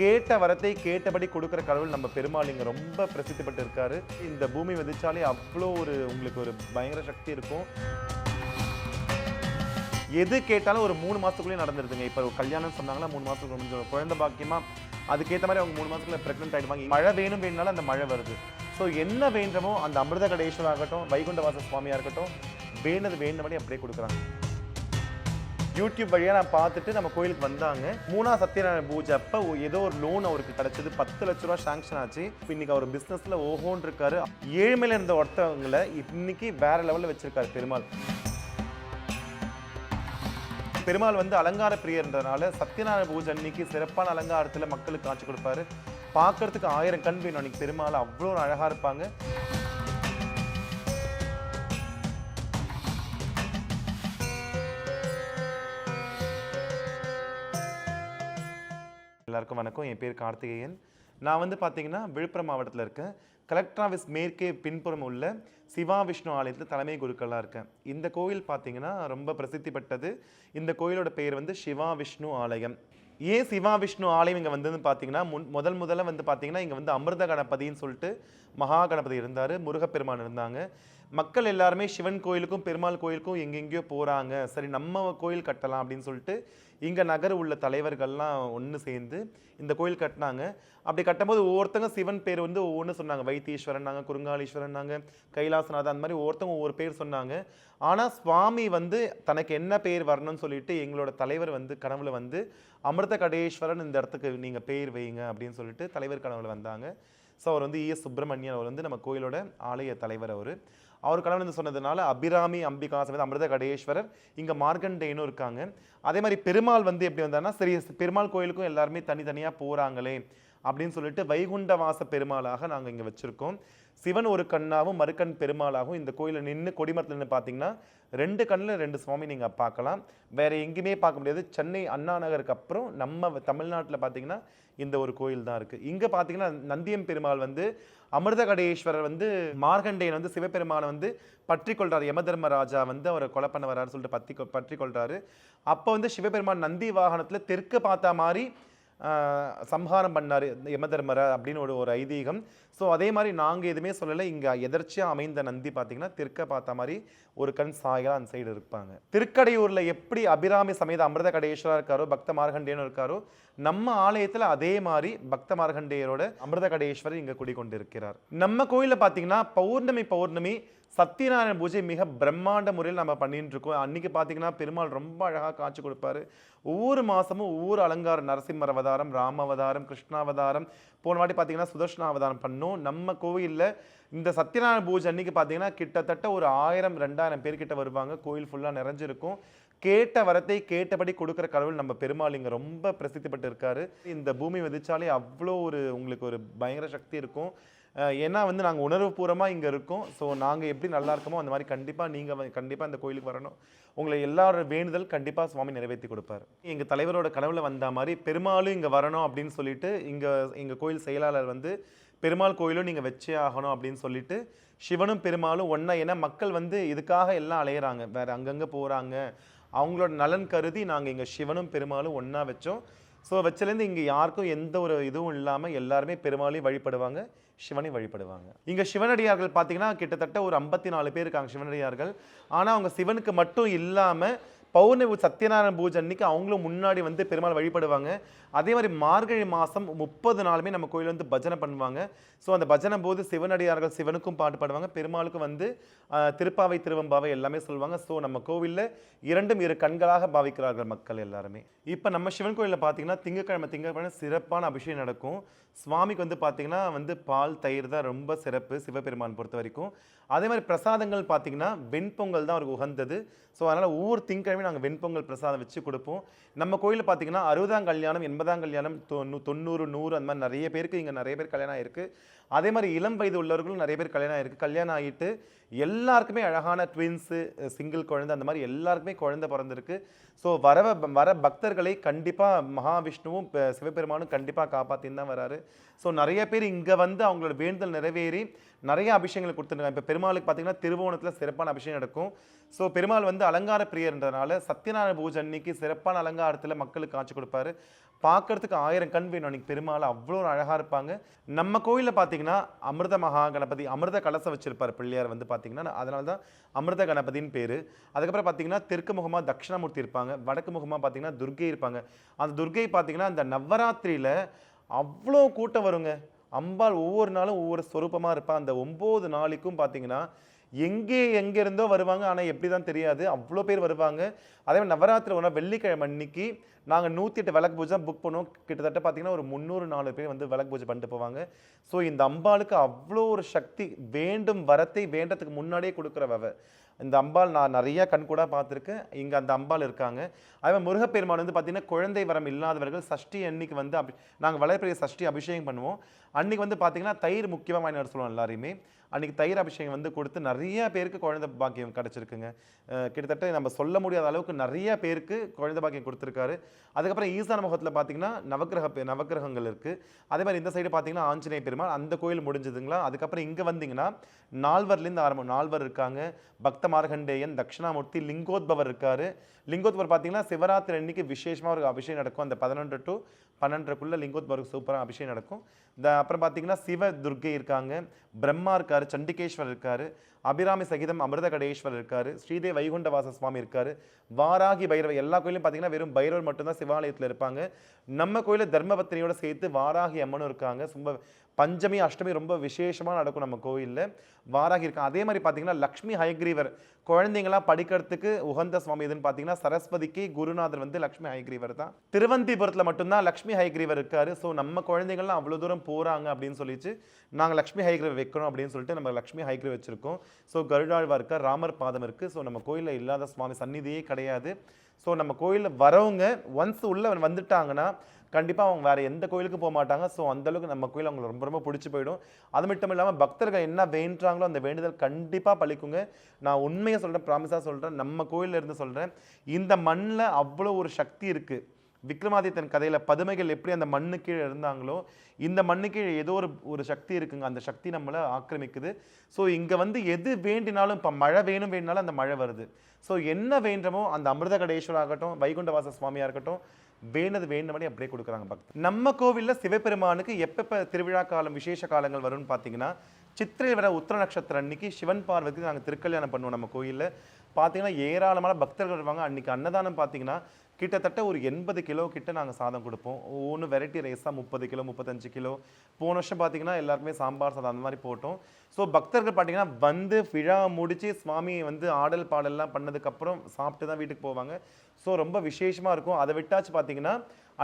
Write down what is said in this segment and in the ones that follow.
கேட்ட வரத்தை கேட்டபடி கொடுக்குற கடவுள் நம்ம பெருமாள் இங்கே ரொம்ப பிரசித்தி பெற்று இருக்காரு. இந்த பூமி விதிச்சாலே அவ்வளோ ஒரு உங்களுக்கு ஒரு பயங்கர சக்தி இருக்கும். எது கேட்டாலும் ஒரு மூணு மாதத்துக்குள்ளேயே நடந்துருதுங்க. இப்போ கல்யாணம் சொன்னாங்கன்னா மூணு மாதத்துக்கு முடிஞ்ச குழந்தை பாக்கியமாக அதுக்கேற்ற மாதிரி அவங்க மூணு மாதத்துக்குள்ள ப்ரெக்னென்ட் ஆகிடுவாங்க மழை வேணும் வேணுனாலும் அந்த மழை வருது. ஸோ என்ன வேண்டுமோ அந்த அமிர்த கடேஸ்வரர் ஆகட்டும் வைகுண்டவாச சுவாமியாக இருக்கட்டும் வேண்டது வேண்டபடி அப்படியே கொடுக்குறாங்க. யூடியூப் வழியாக நான் பார்த்துட்டு நம்ம கோயிலுக்கு வந்தாங்க. மூணா சத்யநாராயண பூஜை அப்போ ஏதோ ஒரு லோன் அவருக்கு கிடைச்சது. பத்து லட்ச ரூபா சாங்ஷன் ஆச்சு. இன்னைக்கு அவர் பிஸ்னஸில் ஓஹோன்னு இருக்காரு. ஏழ்மையில் இருந்த ஒருத்தவங்களை இன்னைக்கு வேற லெவலில் வச்சிருக்காரு பெருமாள். பெருமாள் வந்து அலங்கார பிரியர்ன்றதுனால சத்யநாராயண பூஜை அன்னைக்கு சிறப்பான அலங்காரத்தில் மக்களுக்கு காட்சி கொடுப்பாரு. பார்க்கறதுக்கு ஆயிரம் கண் வேணும் அன்னைக்கு. பெருமாள் அவ்வளோ அழகாக இருப்பாங்க. எல்லாருக்கும் வணக்கம். என் பேர் கார்த்திகேயன். நான் வந்து பார்த்தீங்கன்னா விழுப்புரம் மாவட்டத்தில் இருக்கேன். கலெக்டர் ஆஃபீஸ் மேற்கே பின்புறம் உள்ள சிவா விஷ்ணு ஆலயத்தில் தலைமை குருக்களாக இருக்கேன். இந்த கோயில் பார்த்தீங்கன்னா ரொம்ப பிரசித்தி பெற்றது. இந்த கோயிலோட பெயர் வந்து சிவா விஷ்ணு ஆலயம். ஏன் சிவா விஷ்ணு ஆலயம் இங்கே வந்ததுன்னு பார்த்தீங்கன்னா முன் முதல் முதல்ல வந்து பார்த்தீங்கன்னா இங்கே வந்து அமிர்த கணபதின்னு சொல்லிட்டு மகா கணபதி இருந்தார் முருகப்பெருமான் இருந்தாங்க. மக்கள் எல்லாருமே சிவன் கோயிலுக்கும் பெருமாள் கோயிலுக்கும் எங்கெங்கேயோ போகிறாங்க சரி நம்ம கோயில் கட்டலாம் அப்படின்னு சொல்லிட்டு இங்கே நகர் உள்ள தலைவர்கள்லாம் ஒன்று சேர்ந்து இந்த கோயில் கட்டினாங்க. அப்படி கட்டும்போது ஒவ்வொருத்தங்க சிவன் பேர் வந்து ஒவ்வொன்று சொன்னாங்க. வைத்தீஸ்வரன் நாங்கள் குருங்காலீஸ்வரன் நாங்கள் கைலாசநாதன் அந்த மாதிரி ஒவ்வொருத்தவங்க ஒவ்வொரு பேர் சொன்னாங்க. ஆனால் சுவாமி வந்து தனக்கு என்ன பேர் வரணும்னு சொல்லிட்டு எங்களோட தலைவர் வந்து கனவுல வந்து அமிர்த கடேஸ்வரன் இந்த இடத்துக்கு நீங்கள் பேர் வைங்க அப்படின்னு சொல்லிட்டு தலைவர் கனவுல வந்தாங்க. ஸோ அவர் வந்து இஎஸ் சுப்பிரமணியன் அவர் வந்து நம்ம கோயிலோட ஆலய தலைவர் அவர். அவர் கணவன் வந்து சொன்னதுனால அபிராமி அம்பிகா சமேத அமிர்த கடேஸ்வரர் இங்கே மார்கண்டேயனும் இருக்காங்க. அதே மாதிரி பெருமாள் வந்து எப்படி வந்தாருன்னா சரி பெருமாள் கோயிலுக்கும் எல்லாருமே தனித்தனியாக போகிறாங்களே அப்படின்னு சொல்லிட்டு வைகுண்டவாச பெருமாளாக நாங்கள் இங்கே வச்சுருக்கோம். சிவன் ஒரு கண்ணாவும் மறுக்கண் பெருமாளாகவும் இந்த கோயிலில் நின்று கொடிமரத்தில் நின்று பார்த்தீங்கன்னா ரெண்டு கண்ணில் ரெண்டு சுவாமி நீங்கள் பார்க்கலாம். வேறு எங்கேயுமே பார்க்க முடியாது. சென்னை அண்ணா நகருக்கு அப்புறம் நம்ம தமிழ்நாட்டில் பார்த்தீங்கன்னா இந்த ஒரு கோயில் தான் இருக்குது இங்கே பார்த்தீங்கன்னா நந்தியம் பெருமாள் வந்து அமிர்த கடேஸ்வரர் வந்து மார்கண்டேயன் வந்து சிவபெருமானை வந்து பற்றி கொள்றாரு. யமதர்மராஜா வந்து அவரை கொலை பண்ண வராரு சொல்லிட்டு பற்றி கொ- பற்றி கொள்றாரு. அப்போ வந்து சிவபெருமான் நந்தி வாகனத்தில் தெற்கு பார்த்தா மாதிரி சம்ஹாரம் பண்ணார் யமதர்மரை அப்படின்னு ஒரு ஒரு ஐதீகம். ஸோ அதே மாதிரி நாங்கள் எதுவுமே சொல்லலை. இங்கே எதர்ச்சியாக அமைந்த நந்தி பார்த்தீங்கன்னா திருக்க பார்த்த மாதிரி ஒரு கண் சாயலாக அந்த சைடு இருப்பாங்க. திருக்கடையூரில் எப்படி அபிராமி சமேத அமிர்த கடேஸ்வரா இருக்காரோ பக்த மார்கண்டேயனும் இருக்காரோ நம்ம ஆலயத்தில் அதே மாதிரி பக்த மார்கண்டேயரோட அமிர்த கடேஸ்வரர் இங்கே குடிக்கொண்டு இருக்கிறார் நம்ம கோயிலில் பார்த்தீங்கன்னா பௌர்ணமி பௌர்ணமி சத்யநாராயண பூஜை மிக பிரம்மாண்ட முறையில் நம்ம பண்ணிட்டு இருக்கோம் அன்னைக்கு பார்த்தீங்கன்னா பெருமாள் ரொம்ப அழகாக காட்சி கொடுப்பாரு. ஒவ்வொரு மாதமும் ஒவ்வொரு அலங்காரம் நரசிம்மர் அவதாரம் ராம அவதாரம் கிருஷ்ணாவதாரம் போன வாட்டி பார்த்தீங்கன்னா சுதர்ஷன அவதாரம் பண்ணோம். நம்ம கோவிலில் இந்த சத்யநாராயண பூஜை அன்னைக்கு பார்த்தீங்கன்னா கிட்டத்தட்ட ஒரு ஆயிரம் ரெண்டாயிரம் பேர்கிட்ட வருவாங்க. கோயில் ஃபுல்லாக நிறைஞ்சிருக்கும். கேட்ட வரத்தை கேட்டபடி கொடுக்குற கடவுள் நம்ம பெருமாள். இங்கே ரொம்ப பிரசித்தி இருக்காரு இந்த பூமி விதிச்சாலே அவ்வளோ ஒரு உங்களுக்கு ஒரு பயங்கர சக்தி இருக்கும். ஏன்னா வந்து நாங்கள் உணர்வுபூர்வமாக இங்கே இருக்கோம். ஸோ நாங்கள் எப்படி நல்லா இருக்கோமோ அந்த மாதிரி கண்டிப்பாக நீங்கள் கண்டிப்பாக இந்த கோயிலுக்கு வரணும். உங்களை எல்லாரோட வேண்டுதல் கண்டிப்பாக சுவாமி நிறைவேற்றி கொடுப்பார். எங்கள் தலைவரோட கனவுல வந்த மாதிரி பெருமாளும் இங்கே வரணும் அப்படின்னு சொல்லிட்டு இங்கே எங்கள் கோயில் செயலாளர் வந்து பெருமாள் கோயிலும் நீங்கள் வச்சே ஆகணும் அப்படின்னு சொல்லிட்டு சிவனும் பெருமாளும் ஒன்றா ஏன்னா மக்கள் வந்து இதுக்காக எல்லாம் அலையிறாங்க. வேறு அங்கங்கே போகிறாங்க அவங்களோட நலன் கருதி நாங்கள் இங்கே சிவனும் பெருமாளும் ஒன்றா வச்சோம். ஸோ வச்சலேருந்து இங்கே யாருக்கும் எந்த ஒரு இதுவும் இல்லாமல் எல்லாருமே பெருமாளையும் வழிபடுவாங்க. சிவனை வழிபடுவாங்க. இங்கே சிவனடியார்கள் பார்த்தீங்கன்னா கிட்டத்தட்ட ஒரு ஐம்பத்தி நாலு பேர் இருக்காங்க சிவனடியார்கள். ஆனால் அவங்க சிவனுக்கு மட்டும் இல்லாமல் பௌர்ணமி சத்யநாராயண பூஜை அன்னைக்கு அவங்களும் முன்னாடி வந்து பெருமாள் வழிபடுவாங்க. அதே மாதிரி மார்கழி மாதம் முப்பது நாளுமே நம்ம கோயில் வந்து பஜனை பண்ணுவாங்க. ஸோ அந்த பஜனை போது சிவனடியார்கள் சிவனுக்கும் பாட்டு பாடுவாங்க. பெருமாளுக்கும் வந்து திருப்பாவை திருவம்பாவை எல்லாமே சொல்லுவாங்க ஸோ நம்ம கோவிலில் இரண்டும் இரு கண்களாக பாவிக்கிறார்கள் மக்கள் எல்லாருமே. இப்போ நம்ம சிவன் கோயிலில் பார்த்தீங்கன்னா திங்கக்கிழமை திங்கக்கிழமை சிறப்பான அபிஷேகம் நடக்கும். சுவாமிக்கு வந்து பார்த்தீங்கன்னா வந்து பால் தயிர் தான் ரொம்ப சிறப்பு சிவபெருமான் பொறுத்த வரைக்கும். அதே மாதிரி பிரசாதங்கள் பார்த்தீங்கன்னா வெண்பொங்கல் தான் அவருக்கு உகந்தது. ஸோ அதனால் ஒவ்வொரு திங்கக்கிழமையும் நாங்கள் வெண்பொங்கல் பிரசாதம் வச்சு கொடுப்போம். நம்ம கோயிலில் பார்த்தீங்கன்னா அறுபதாம் கல்யாணம் எண்பதாம் கல்யாணம் தொண்ணூறு நூறு அந்த மாதிரி நிறைய பேருக்கு இங்கே நிறைய பேர் கல்யாணம் இருக்குது அதே மாதிரி இளம் வயது உள்ளவர்களும் நிறைய பேர் கல்யாணம் ஆகிருக்கு கல்யாணம் ஆகிட்டு எல்லாருக்குமே அழகான ட்வின்ஸு சிங்கிள் குழந்தை அந்த மாதிரி எல்லாருக்குமே குழந்தை பிறந்திருக்கு. ஸோ வர வர பக்தர்களை கண்டிப்பாக மகாவிஷ்ணுவும் சிவபெருமானும் கண்டிப்பாக காப்பாற்றின்னு தான் வராரு. ஸோ நிறைய பேர் இங்கே வந்து அவங்களோட வேண்டுதல் நிறைவேறி நிறைய அபிஷேகங்கள் கொடுத்துருக்காங்க. இப்போ பெருமாளுக்கு பார்த்தீங்கன்னா திருவோணத்தில் சிறப்பான அபிஷேகம் நடக்கும். ஸோ பெருமாள் வந்து அலங்கார பிரியர்ன்றதுனால சத்யநாராயண பூஜை அன்னைக்கு சிறப்பான அலங்காரத்தில் மக்களுக்கு காட்சி கொடுப்பாரு. பார்க்கறதுக்கு ஆயிரம் கண் வேணும். அன்றைக்கி பெருமாள் அவ்வளோ அழகாக இருப்பாங்க. நம்ம கோயிலில் பார்த்தீங்கன்னா அமிர்த மகா கணபதி அமிர்த கலசம் வச்சுருப்பார் பிள்ளையார் வந்து பார்த்தீங்கன்னா அதனால தான் அமிர்த கணபதின்னு பேர். அதுக்கப்புறம் பார்த்தீங்கன்னா தெற்கு முகமாக தட்சிணாமூர்த்தி இருப்பாங்க. வடக்கு முகமாக பார்த்தீங்கன்னா துர்கை இருப்பாங்க. அந்த துர்கை பார்த்தீங்கன்னா அந்த நவராத்திரியில் அவ்வளோ கூட்டம் வருங்க. அம்பாள் ஒவ்வொரு நாளும் ஒவ்வொரு ஸ்வரூபமாக இருப்பாள் அந்த ஒம்பது நாளைக்கும் பார்த்தீங்கன்னா எங்கே எங்கே இருந்தோ வருவாங்க. ஆனால் எப்படி தான் தெரியாது. அவ்வளோ பேர் வருவாங்க. அதே மாதிரி நவராத்திரி ஒன்றா வெள்ளிக்கிழமை அன்னைக்கு நாங்கள் நூற்றி எட்டு விளக்கு பூஜை தான் புக் பண்ணுவோம். கிட்டத்தட்ட பார்த்தீங்கன்னா ஒரு முந்நூறு நாலு பேர் வந்து விளக்கு பூஜை பண்ணிட்டு போவாங்க. ஸோ இந்த அம்பாளுக்கு அவ்வளோ ஒரு சக்தி வேண்டும் வரத்தை வேண்டத்துக்கு முன்னாடியே கொடுக்குறவ. இந்த அம்பாள் நான் நிறையா கண்கூடாக பார்த்துருக்கேன். இங்கே அந்த அம்பாள் இருக்காங்க. அதே மாதிரி முருகப்பெருமான் வந்து பார்த்தீங்கன்னா குழந்தை வரம் இல்லாதவர்கள் சஷ்டி அன்னைக்கு வந்து அபி நாங்கள் வளர்ப்பிரிய சஷ்டி அபிஷேகம் பண்ணுவோம். அன்னைக்கு வந்து பார்த்தீங்கன்னா தயிர் முக்கியமாக வாங்கி வர சொல்லுவோம் எல்லாரையுமே தயிர் அபிஷேகம் வந்து கொடுத்து நிறைய பேருக்கு குழந்தை பாக்கியம் கிடச்சிருக்குங்க. கிட்டத்தட்ட நம்ம சொல்ல முடியாத அளவுக்கு நிறைய பேருக்கு குழந்தை பாக்கியம் கொடுத்துருக்காரு. அதுக்கப்புறம் ஈசான முகத்தில் பார்த்தீங்கன்னா நவக்கிரக நவக்கிரகங்கள் இருக்குது அதே மாதிரி இந்த சைடு பார்த்தீங்கன்னா ஆஞ்சநேய பெருமாள் அந்த கோயில் முடிஞ்சதுங்களா? அதுக்கப்புறம் இங்கே வந்தீங்கன்னா நால்வர்லேருந்து ஆரம்பம் நால்வர் இருக்காங்க. பக்த மார்கண்டேயன் தட்சிணாமூர்த்தி லிங்கோத்பவர் இருக்கார். லிங்கோத்பவர் பார்த்தீங்கன்னா சிவராத்திரி அன்னைக்கு விசேஷமாக ஒரு அபிஷேகம் நடக்கும். அந்த பதினொன்று டு பன்னெண்டுக்குள்ளே லிங்கோத்பவருக்கு சூப்பராக அபிஷேகம் நடக்கும். இந்த அப்புறம் பார்த்தீங்கன்னா சிவ துர்க்கை இருக்காங்க பிரம்மா இருக்கார் சண்டிகேஸ்வரர் இருக்கார் அபிராமி சகிதம் அமிர்த கடேஸ்வரர் இருக்கார் ஸ்ரீதேவ் வைகுண்டவாச சுவாமி இருக்கார் வாராகி பைரவர் எல்லா கோயிலும் பார்த்தீங்கன்னா வெறும் பைரவர் மட்டும்தான் சிவாலயத்தில் இருப்பாங்க. நம்ம கோயிலில் தர்மபத்தினியோட சேர்த்து வாராகி அம்மனும் இருக்காங்க. ரொம்ப பஞ்சமி அஷ்டமி ரொம்ப விசேஷமாக நடக்கும் நம்ம கோயிலில். வாராகி இருக்கும் அதே மாதிரி பார்த்தீங்கன்னா லக்ஷ்மி ஹயக்ரீவர். குழந்தைங்களாம் படிக்கிறதுக்கு உகந்த சுவாமி எதுன்னு பார்த்தீங்கன்னா சரஸ்வதிக்கு குருநாதர் வந்து லக்ஷ்மி ஹயக்ரீவர் தான். திருவந்திபுரத்தில் மட்டும்தான் லக்ஷ்மி ஹயக்ரீவர் இருக்காரு. ஸோ நம்ம குழந்தைங்கள்லாம் அவ்வளோ தூரம் போகிறாங்க அப்படின்னு சொல்லிச்சு. நாங்கள் லக்ஷ்மி ஹயக்ரீவர் வைக்கணும் அப்படின்னு சொல்லிட்டு நம்ம லக்ஷ்மி ஹயக்ரீவர் வச்சுருக்கோம். ஸோ கருடாழ்வா இருக்கா ராமர் பாதம் இருக்குது ஸோ நம்ம கோயிலில் இல்லாத சுவாமி சந்நிதியே கிடையாது. ஸோ நம்ம கோயிலில் வரவங்க ஒன்ஸ் உள்ளே வந்துட்டாங்கன்னா கண்டிப்பாக அவங்க வேறு எந்த கோயிலுக்கும் போக மாட்டாங்க. ஸோ அந்தளவுக்கு நம்ம கோயில் அவங்களுக்கு ரொம்ப ரொம்ப பிடிச்சி போயிடும். அது மட்டும் இல்லாமல் பக்தர்கள் என்ன வேண்டுறாங்களோ அந்த வேண்டுதல் கண்டிப்பாக பழிக்குங்க நான் உண்மையை சொல்கிறேன் ப்ராமிஸாக சொல்கிறேன் நம்ம கோயில்ல இருந்து சொல்கிறேன் இந்த மண்ணில் அவ்வளோ ஒரு சக்தி இருக்குது விக்ரமாதித்தன் கதையில் பதுமைகள் எப்படி அந்த மண்ணு கீழே இருந்தாங்களோ இந்த மண்ணு கீழே ஏதோ ஒரு ஒரு சக்தி இருக்குங்க. அந்த சக்தி நம்மளை ஆக்கிரமிக்குது. ஸோ இங்கே வந்து எது வேண்டினாலும் இப்போ மழை வேணும் வேணுனாலும் அந்த மழை வருது. ஸோ என்ன வேண்டுமோ அந்த அமிர்த கடேஸ்வரர் ஆகட்டும் வைகுண்டவாச சுவாமியாக இருக்கட்டும் வேண்டது வேண்டுமணி அப்படியே கொடுக்குறாங்க பக்தர். நம்ம கோவிலில் சிவபெருமானுக்கு எப்பப்போ திருவிழா காலம் விசேஷ காலங்கள் வரும்னு பார்த்தீங்கன்னா சித்திரை வர உத்திர நட்சத்திரம் அன்னைக்கு சிவன் பார்வதிக்கு நாங்கள் திருக்கல்யாணம் பண்ணுவோம் நம்ம கோயிலில். பார்த்தீங்கன்னா ஏராளமான பக்தர்கள் வருவாங்க. அன்னைக்கு அன்னதானம் பார்த்தீங்கன்னா கிட்டத்தட்ட ஒரு எண்பது கிலோ கிட்ட நாங்கள் சாதம் கொடுப்போம். ஒவ்வொன்று வெரைட்டி ரைஸாக முப்பது கிலோ முப்பத்தஞ்சு கிலோ. போன வருஷம் பார்த்தீங்கன்னா எல்லாருக்குமே சாம்பார் சாதம் அந்த மாதிரி போட்டோம். ஸோ பக்தர்கள் பார்த்தீங்கன்னா வந்து விழா முடித்து சுவாமி வந்து ஆடல் பாடல்லாம் பண்ணதுக்கப்புறம் சாப்பிட்டு தான் வீட்டுக்கு போவாங்க. ஸோ ரொம்ப விசேஷமாக இருக்கும். அதை விட்டாச்சு பார்த்தீங்கன்னா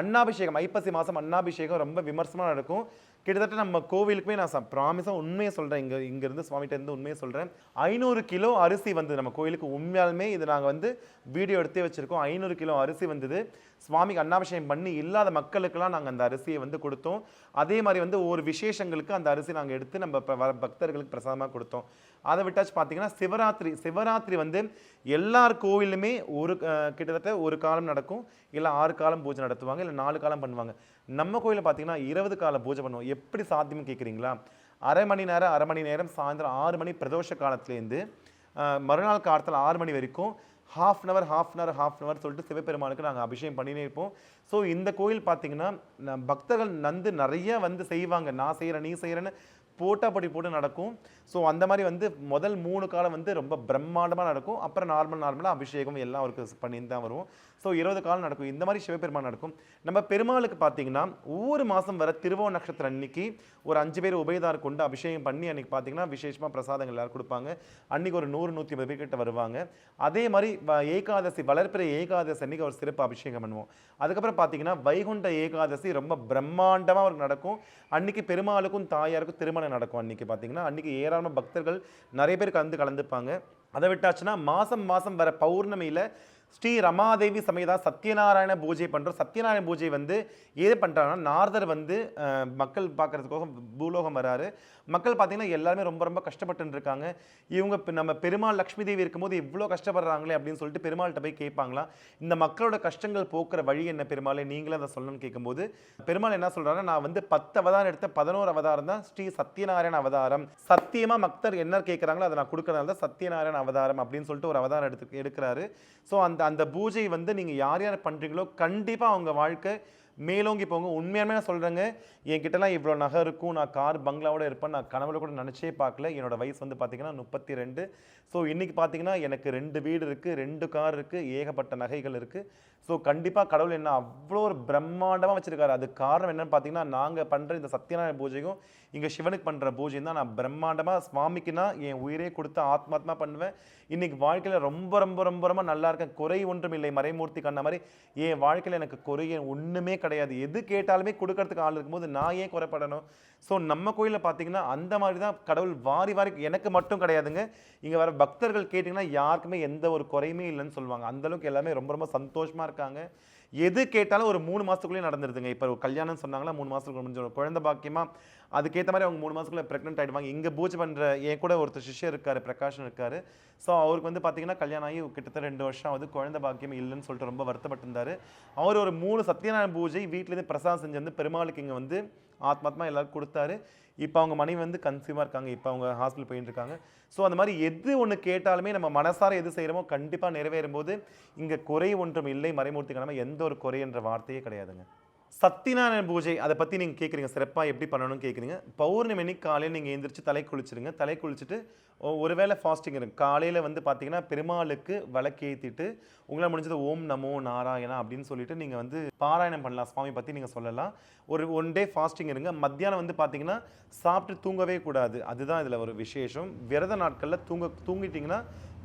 அன்னாபிஷேகம் ஐப்பசி மாதம் அன்னாபிஷேகம் ரொம்ப விமர்சனமாக நடக்கும். கிட்டத்தட்ட நம்ம கோவிலுக்குமே நான் ப்ராமிஸாக உண்மையை சொல்கிறேன் இங்கே இங்கேருந்து சுவாமிகிட்டேருந்து உண்மையை சொல்கிறேன் ஐநூறு கிலோ அரிசி வந்து நம்ம கோயிலுக்கு உண்மையாலுமே இது நாங்கள் வந்து வீடியோ எடுத்தே வச்சுருக்கோம். ஐநூறு கிலோ அரிசி வந்தது. சுவாமிக்கு அன்னாபிஷேகம் பண்ணி இல்லாத மக்களுக்கெல்லாம் நாங்கள் அந்த அரிசியை வந்து கொடுத்தோம். அதே மாதிரி வந்து ஒவ்வொரு விசேஷங்களுக்கு அந்த அரிசி நாங்கள் எடுத்து நம்ம வர பக்தர்களுக்கு பிரசாதமாக கொடுத்தோம். அதை விட்டாச்சு பார்த்தீங்கன்னா சிவராத்திரி சிவராத்திரி வந்து எல்லார் கோவிலுமே ஒரு கிட்டத்தட்ட ஒரு காலம் நடக்கும். இல்லை ஆறு காலம் பூஜை நடத்துவாங்க இல்லை நாலு காலம் பண்ணுவாங்க. நம்ம கோயிலில் பார்த்தீங்கன்னா இருபது கால பூஜை பண்ணுவோம். எப்படி சாத்தியம் கேட்குறீங்களா அரை மணி நேரம் அரை மணி நேரம் சாயந்தரம் ஆறு மணி பிரதோஷ காலத்துலேருந்து மறுநாள் காலத்தில் ஆறு மணி வரைக்கும் half an hour half an hour half an hour சொல்லிட்டு சிவபெருமானுக்கு நாங்கள் அபிஷேகம் பண்ணினே இருப்போம். ஸோ இந்த கோயில் பார்த்தீங்கன்னா ந- பக்தர்கள் நந்து நிறைய வந்து செய்வாங்க. நான் செய்கிறேன் நீ செய்கிறேன்னு போட்டாப்படி போட்டு நடக்கும். ஸோ அந்த மாதிரி வந்து முதல் மூணு காலம் வந்து ரொம்ப பிரம்மாண்டமாக நடக்கும். அப்புறம் நார்மல் நார்மலாக அபிஷேகம் எல்லாம் அவருக்கு பண்ணி தான் வருவோம் ஸோ இருபது காலம் நடக்கும். இந்த மாதிரி சிவபெருமான் நடக்கும். நம்ம பெருமாளுக்கு பார்த்தீங்கன்னா ஒவ்வொரு மாதம் வர திருவோண நட்சத்திரம் அன்னைக்கு ஒரு அஞ்சு பேர் உபயதார் கொண்டு அபிஷேகம் பண்ணி அன்னைக்கு பார்த்தீங்கன்னா விசேஷமாக பிரசாதங்கள் எல்லாரும் கொடுப்பாங்க. அன்னைக்கு ஒரு நூறு நூற்றி ஐம்பது பேர் கிட்ட வருவாங்க. அதே மாதிரி வ- ஏகாதசி வளர்ப்பிற ஏகாதசி அன்னைக்கு ஒரு சிறப்பு அபிஷேகம் பண்ணுவோம். அதுக்கப்புறம் பார்த்தீங்கன்னா வைகுண்ட ஏகாதசி ரொம்ப பிரம்மாண்டமாக அவருக்கு நடக்கும். அன்னைக்கு பெருமாளுக்கும் தாயாருக்கும் திருமணம் நடக்கும் அன்னைக்கு பார்த்தீங்கன்னா. அன்னைக்கு ஏராளமான பக்தர்கள் நிறைய பேர் கலந்து கலந்துப்பாங்க. அதை விட்டாச்சுன்னா மாதம் மாதம் வர பௌர்ணமியில் ஸ்ரீ ரமாதேவி சமேதா சத்யநாராயண பூஜை பண்ணுறோம் சத்யநாராயண பூஜை வந்து ஏது பண்ணுறாங்கன்னா நார்தர் வந்து மக்கள் பார்க்கறதுக்காக பூலோகம் வராரு. மக்கள் பார்த்திங்கன்னா எல்லாருமே ரொம்ப ரொம்ப கஷ்டப்பட்டு இருக்காங்க இவங்க இப்போ நம்ம பெருமாள் லக்ஷ்மி தேவி இருக்கும்போது இவ்வளோ கஷ்டப்படுறாங்களே அப்படின்னு சொல்லிட்டு பெருமாள்கிட்ட போய் கேட்பாங்களாம் இந்த மக்களோட கஷ்டங்கள் போக்குற வழி என்ன பெருமாளே? நீங்களே அதை சொல்லணும்னு கேட்கும்போது பெருமாள் என்ன சொல்கிறாங்கன்னா நான் வந்து பத்து அவதாரம் எடுத்த பதினோரு அவதாரம் தான் ஸ்ரீ சத்யநாராயண அவதாரம். சத்தியமாக பக்தர் என்ன கேட்குறாங்களோ அதை நான் கொடுக்கறதுனால தான் சத்யநாராயண அவதாரம் அப்படின்னு சொல்லிட்டு ஒரு அவதாரம் எடுத்து எடுக்கிறாரு. ஸோ அந்த அந்த அந்த பூஜை வந்து நீங்கள் யார் யார் பண்ணுறீங்களோ கண்டிப்பாக அவங்க வாழ்க்கை மேலோங்கி போங்க உண்மையாலுமே நான் சொல்கிறேங்க என்கிட்டலாம் இவ்வளோ நகை இருக்கும். நான் கார் பங்களாவோட இருப்பேன். நான் கனவுல கூட நினச்சே பார்க்கல. என்னோடய வயசு வந்து பார்த்திங்கன்னா முப்பத்தி ரெண்டு. ஸோ இன்றைக்கி பார்த்தீங்கன்னா எனக்கு ரெண்டு வீடு இருக்குது ரெண்டு கார் இருக்குது ஏகப்பட்ட நகைகள் இருக்குது ஸோ கண்டிப்பாக கடவுள் என்ன அவ்வளோ ஒரு பிரம்மாண்டமாக வச்சுருக்காரு. அது காரணம் என்னென்னு பார்த்தீங்கன்னா நாங்கள் பண்ணுற இந்த சத்யநாராயண பூஜையும் இங்கே சிவனுக்கு பண்ணுற பூஜையும் தான் நான் பிரம்மாண்டமாக சுவாமிக்குன்னா என் உயிரே கொடுத்து ஆத்மாத்மா பண்ணுவேன். இன்னைக்கு வாழ்க்கையில் ரொம்ப ரொம்ப ரொம்ப ரொம்ப நல்லா இருக்கேன். குறை ஒன்றும் இல்லை. மறைமூர்த்தி கண்ண மாதிரி என் வாழ்க்கையில் எனக்கு குறைய ஒன்றுமே கிடையாது. எது கேட்டாலுமே கொடுக்கறதுக்கு ஆள் இருக்கும்போது நான் ஏன் குறைப்படணும்? ஸோ நம்ம கோயிலில் பார்த்தீங்கன்னா அந்த மாதிரி தான் கடவுள் வாரி வாரி எனக்கு மட்டும் கிடையாதுங்க. இங்கே வர பக்தர்கள் கேட்டிங்கன்னா யாருக்குமே எந்த ஒரு குறையுமே இல்லைன்னு சொல்லுவாங்க. அந்த அளவுக்கு எல்லாமே ரொம்ப ரொம்ப சந்தோஷமாக இருக்காங்க. எது கேட்டாலும் ஒரு மூணு மாதத்துக்குள்ளேயே நடந்துருதுங்க. இப்போ ஒரு கல்யாணம் சொன்னாங்களா மூணு மாதத்துக்குள்ள முடிஞ்ச குழந்தை பாக்கியமாக அதுக்கேற்ற மாதிரி அவங்க மூணு மாதத்துக்குள்ளே ப்ரெக்னென்ட் ஆகிடுவாங்க இங்கே பூஜை பண்ணுற என் கூட ஒருத்தர் சிஷ்யர் இருக்கார் பிரகாஷன் இருக்கார். ஸோ அவருக்கு வந்து பார்த்தீங்கன்னா கல்யாணம் ஆகி கிட்டத்தட்ட ரெண்டு வருஷம் வந்து குழந்தை பாக்கியம் இல்லைன்னு சொல்லிட்டு ரொம்ப வருத்தப்பட்டிருந்தார். அவர் ஒரு மூணு சத்யநாராயண பூஜை வீட்டிலேருந்து பிரசாதம் செஞ்சு வந்து பெருமாளுக்கு இங்கே வந்து ஆத்மாத்மா எல்லாருக்கும் கொடுத்தாரு. இப்போ அவங்க மனைவி வந்து கன்சியூமாக இருக்காங்க. இப்போ அவங்க ஹாஸ்பிட்டல் போயிட்டு இருக்காங்க ஸோ அந்த மாதிரி எது ஒன்று கேட்டாலுமே நம்ம மனசார எது செய்கிறோமோ கண்டிப்பாக நிறைவேறும் போது இங்கே குறை ஒன்றும் இல்லை. மறைமூர்த்தி கிழமை எந்த ஒரு குறை என்ற வார்த்தையே கிடையாதுங்க. சத்தியநாராயண பூஜை அதை பற்றி நீங்கள் கேட்குறீங்க சிறப்பாக எப்படி பண்ணணும்னு கேட்குறீங்க பௌர்ணமி அன்னைக்கு காலையில் நீங்கள் எந்திரிச்சு தலை குளிச்சிருங்க. தலை குளிச்சுட்டு ஒருவேளை ஃபாஸ்டிங் இருங்க காலையில் வந்து பார்த்தீங்கன்னா பெருமாளுக்கு விளக்கேற்றிட்டு உங்களால் முடிஞ்சது ஓம் நமோ நாராயணா அப்படின்னு சொல்லிட்டு நீங்கள் வந்து பாராயணம் பண்ணலாம். சுவாமி பற்றி நீங்கள் சொல்லலாம். ஒரு ஒன் டே ஃபாஸ்டிங் இருங்க. மத்தியானம் வந்து பார்த்தீங்கன்னா சாப்பிட்டு தூங்கவே கூடாது. அதுதான் இதில் ஒரு விசேஷம். விரத நாட்களில் தூங்க தூங்கிட்டிங்கன்னா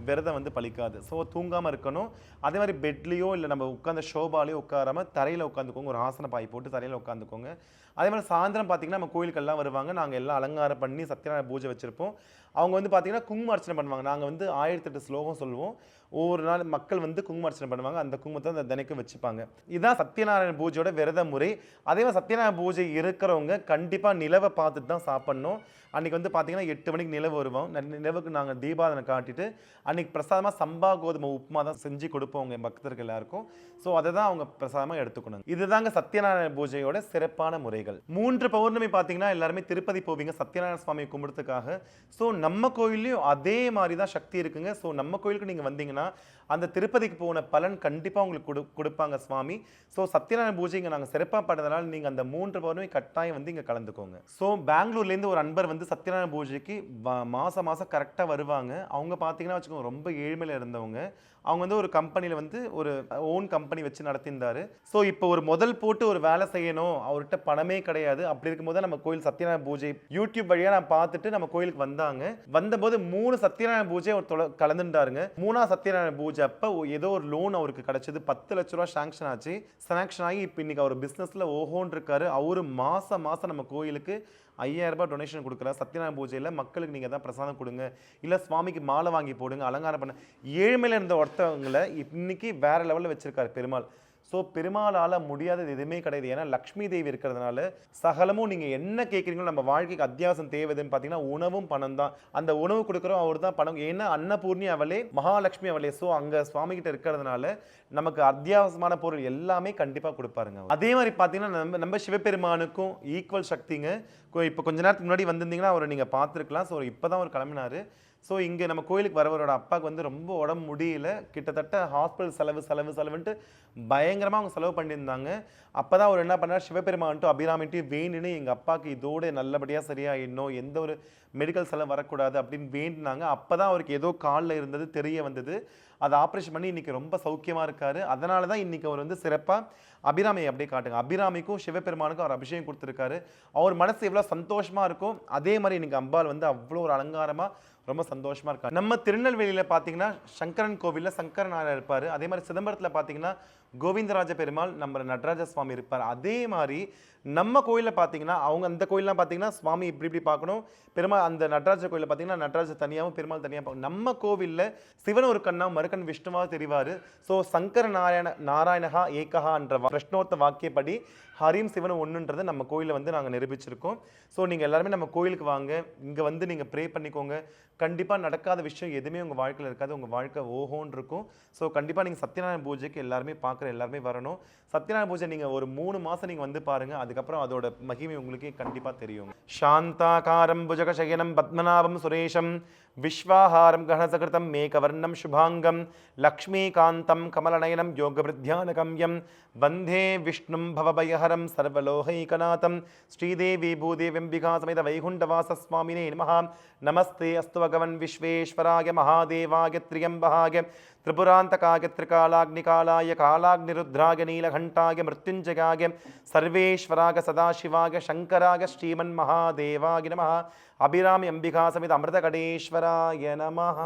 விரதம் வந்து பழிக்காது ஸோ தூங்காமல் இருக்கணும். அதே மாதிரி பெட்லேயோ இல்லை நம்ம உட்காந்த ஷோபாலேயோ உட்காராமல் தரையில் உட்காந்துக்கோங்க. ஒரு ஆசன பாய் போட்டு தரையில் உட்காந்துக்கோங்க. அதே மாதிரி சாயந்தரம் பார்த்தீங்கன்னா நம்ம கோயிலுக்கெல்லாம் வருவாங்க. நாங்கள் எல்லாம் அலங்காரம் பண்ணி சத்யநாராயண பூஜை வச்சுருப்போம். அவங்க வந்து பார்த்தீங்கன்னா குங்குமார்ச்சனை பண்ணுவாங்க. நாங்கள் வந்து ஆயிரத்தெட்டு ஸ்லோகம் சொல்லுவோம். ஒவ்வொரு நாள் மக்கள் வந்து குங்குமார்ச்சனை பண்ணுவாங்க. அந்த குங்குமத்தை அந்த தினைக்கும் வச்சுப்பாங்க. இதுதான் சத்யநாராயண பூஜையோட விரத முறை. அதே மாதிரி சத்யநாராயண பூஜை இருக்கிறவங்க கண்டிப்பாக நிலவை பார்த்துட்டு தான் சாப்பிட்ணும். அன்றைக்கி வந்து பார்த்தீங்கன்னா எட்டு மணிக்கு நிலவு வருவோம். ந- நிலவுக்கு நாங்கள் தீபாதனை காட்டிட்டு அன்றைக்கி பிரசாதமாக சம்பா கோதுமை உப்புமா தான் செஞ்சு கொடுப்போம் பக்தர்கள் எல்லாருக்கும். ஸோ அதை தான் அவங்க பிரசாதமாக எடுத்துக்கணும். இதுதாங்க சத்யநாராயண பூஜையோட சிறப்பான முறைகள். மூன்று பௌர்ணமி பார்த்தீங்கன்னா எல்லாருமே திருப்பதி போவீங்க. சத்யநாராயண சுவாமி கும்பிடுறதுக்காக. ஸோ நம்ம கோயில்லையும் அதே மாதிரி தான் சக்தி இருக்குங்க. ஸோ நம்ம கோயிலுக்கு நீங்கள் வந்தீங்கன்னா அந்த திருப்பதிக்கு போன பலன் கண்டிப்பாக உங்களுக்கு கொடு கொடுப்பாங்க சுவாமி. ஸோ சத்யநாராயண பூஜை இங்கே நாங்கள் சிறப்பாக பண்ணதுனால நீங்கள் அந்த மூன்று பௌர்ணமி கட்டாயம் வந்து இங்கே கலந்துக்கோங்க. ஸோ பெங்களூர்லேருந்து ஒரு அன்பர் வந்து சத்யநாராயண பூஜைக்கு மாதம் மாதம் கரெக்டாக வருவாங்க. அவங்க பார்த்தீங்கன்னா வச்சுக்கோங்க ரொம்ப ஏழ்மையில் இருந்தவங்க. அவங்க வந்து ஒரு கம்பெனியில் வந்து ஒரு ஓன் கம்பெனி வச்சு நடத்தியிருந்தாரு. ஸோ இப்போ ஒரு முதல் போட்டு ஒரு வேலை செய்யணும். அவர்கிட்ட பணமே கிடையாது. அப்படி இருக்கும்போது நம்ம கோயில் சத்யநாராயண பூஜை. யூடியூப் வழியாக நான் பார்த்துட்டு நம்ம கோயிலுக்கு வந்தாங்க. வந்தபோது மூணு சத்யநாராயண பூஜை அவர் தொலை கலந்துட்டாருங்க. மூணாவது சத்யநாராயண பூஜை அப்போ ஏதோ ஒரு லோன் அவருக்கு கிடைச்சது. பத்து லட்ச ரூபா சாங்ஷன் ஆச்சு. சாங்ஷன் ஆகி இப்போ இன்னைக்கு அவர் பிஸ்னஸில் ஓஹோன் இருக்காரு அவரு மாதம் மாதம் நம்ம கோயிலுக்கு ஐயாயிரம் ரூபாய் டொனேஷன் கொடுக்குறாரு சத்யநாராயண பூஜையில் மக்களுக்கு நீங்கள் தான் பிரசாதம் கொடுங்க. இல்லை சுவாமிக்கு மாலை வாங்கி போடுங்க அலங்காரம் பண்ண ஏழ்மையில் இருந்த ஒருத்தவங்களை இன்னைக்கு வேற லெவலில் வச்சிருக்காரு பெருமாள். ஸோ பெருமாளால் முடியாதது எதுவுமே கிடையாது. ஏன்னா லக்ஷ்மி தேவி இருக்கிறதுனால சகலமும் நீங்கள் என்ன கேட்குறீங்களோ நம்ம வாழ்க்கைக்கு அத்தியாவசியம் தேவைதுன்னு பார்த்தீங்கன்னா உணவும் பணம் தான். அந்த உணவு கொடுக்குறோம் அவர் தான் பணம். ஏன்னா அன்னபூர்ணி அவளே மகாலட்சுமி அவளே. ஸோ அங்கே சுவாமிகிட்ட இருக்கிறதுனால நமக்கு அத்தியாவசியமான பொருள் எல்லாமே கண்டிப்பாக கொடுப்பாருங்க அதே மாதிரி பார்த்தீங்கன்னா நம்ம நம்ம சிவபெருமானுக்கும் ஈக்குவல் சக்திங்க. இப்போ கொஞ்ச நேரத்துக்கு முன்னாடி வந்திருந்தீங்கன்னா அவரை நீங்கள் பார்த்துருக்கலாம். ஸோ இப்போ தான் அவர் கிளம்பினாரு. ஸோ இங்கே நம்ம கோயிலுக்கு வரவரோட அப்பாவுக்கு வந்து ரொம்ப உடம்பு முடியல. கிட்டத்தட்ட ஹாஸ்பிட்டல் செலவு செலவு செலவுன்ட்டு பயங்கரமாக அவங்க செலவு பண்ணியிருந்தாங்க. அப்போ தான் அவர் என்ன பண்ணார்? சிவபெருமான்ட்டு அபிராமிட்டு வேணுன்னு எங்கள் அப்பாவுக்கு இதோட நல்லபடியாக சரியாயிடணும். எந்த ஒரு மெடிக்கல் செலவு வரக்கூடாது அப்படின்னு வேண்டினாங்க. அப்போ தான் அவருக்கு ஏதோ காலில் இருந்தது தெரிய வந்தது. அதை ஆப்ரேஷன் பண்ணி இன்றைக்கி ரொம்ப சௌக்கியமாக இருக்கார். அதனால தான் இன்றைக்கி அவர் வந்து சிறப்பாக அபிராமியை அப்படியே காட்டுங்க. அபிராமிக்கும் சிவபெருமானுக்கும் அவர் அபிஷேகம் கொடுத்துருக்காரு. அவர் மனசு எவ்வளோ சந்தோஷமாக இருக்கும். அதே மாதிரி இன்றைக்கி அம்பாள் வந்து அவ்வளோ ஒரு அலங்காரமாக ரொம்ப சந்தோஷமா இருக்காங்க நம்ம திருநெல்வேலியில் பார்த்தீங்கன்னா சங்கரன் கோவிலில் சங்கரநாராயணர் இருப்பார். அதே மாதிரி சிதம்பரத்தில் பார்த்தீங்கன்னா கோவிந்தராஜ பெருமாள் நம்ம நடராஜ சுவாமி இருப்பார். அதே மாதிரி நம்ம கோயிலில் பார்த்தீங்கன்னா அவங்க அந்த கோயிலெலாம் பார்த்தீங்கன்னா சுவாமி இப்படி இப்படி பார்க்கணும் பெருமாள் அந்த நடராஜ கோயிலில் பார்த்தீங்கன்னா நடராஜ தனியாகவும் பெருமாள் தனியாக பார்க்கணும் நம்ம கோவிலில் சிவன் ஒரு கண்ணா மறுக்கண் விஷ்ணுவாக தெரிவார். ஸோ சங்கர நாராயண நாராயணஹா ஏகஹா என்ற பிரஷ்னோர்த்த வாக்கியப்படி ஹரியும் சிவனும் ஒன்றுன்றதை நம்ம கோயிலில் வந்து நாங்கள் நிரூபிச்சிருக்கோம். ஸோ நீங்கள் எல்லாருமே நம்ம கோயிலுக்கு வாங்க. இங்கே வந்து நீங்கள் ப்ரே பண்ணிக்கோங்க. கண்டிப்பாக நடக்காத விஷயம் எதுவுமே உங்கள் வாழ்க்கையில் இருக்காது. உங்கள் வாழ்க்கை ஓஹோன்னு இருக்கும். ஸோ கண்டிப்பாக நீங்கள் சத்யநாராயண பூஜைக்கு எல்லாருமே பார்க்குற எல்லாருமே வரணும். சத்யநாராயண பூஜை நீங்கள் ஒரு மூணு மாதம் நீங்கள் வந்து பாருங்கள் அதுக்கப்புறம் அதோட மகிமை உங்களுக்கே கண்டிப்பாக தெரியும். சாந்தாகாரம் புஜகசயனம் பத்மநாபம் சுரேஷம். விஸ்வாஹாரம் கணசகிருதம் மேகவர்ணம் சுபாங்கம் லக்ஷ்மீகாந்தம் கமலநயனம் யோகபிருத்தியானகம்யம் வந்தே விஷ்ணும் பவபயஹரம் சர்வலோகைகநாதம் ஸ்ரீதேவி பூதேவிம்பிகா சமேத வைகுண்டவாசஸ்வாமினே நமः நமஸ்தே அஸ்து பகவன் விஸ்வேஸ்வராய மகாதேவாய திரியம்பகாய திரிபுராந்தகாய திரிகாலாக்னிகாலாய காலாக்னிருத்ராய நீலகண்டாய மிருத்யுஞ்சயாய சர்வேஸ்வராக சதாசிவாக சங்கராக ஸ்ரீமன் மகாதேவாய நமः அபிராமி அம்பிகா சமித அமிர்தகடேஸ்வராய நமः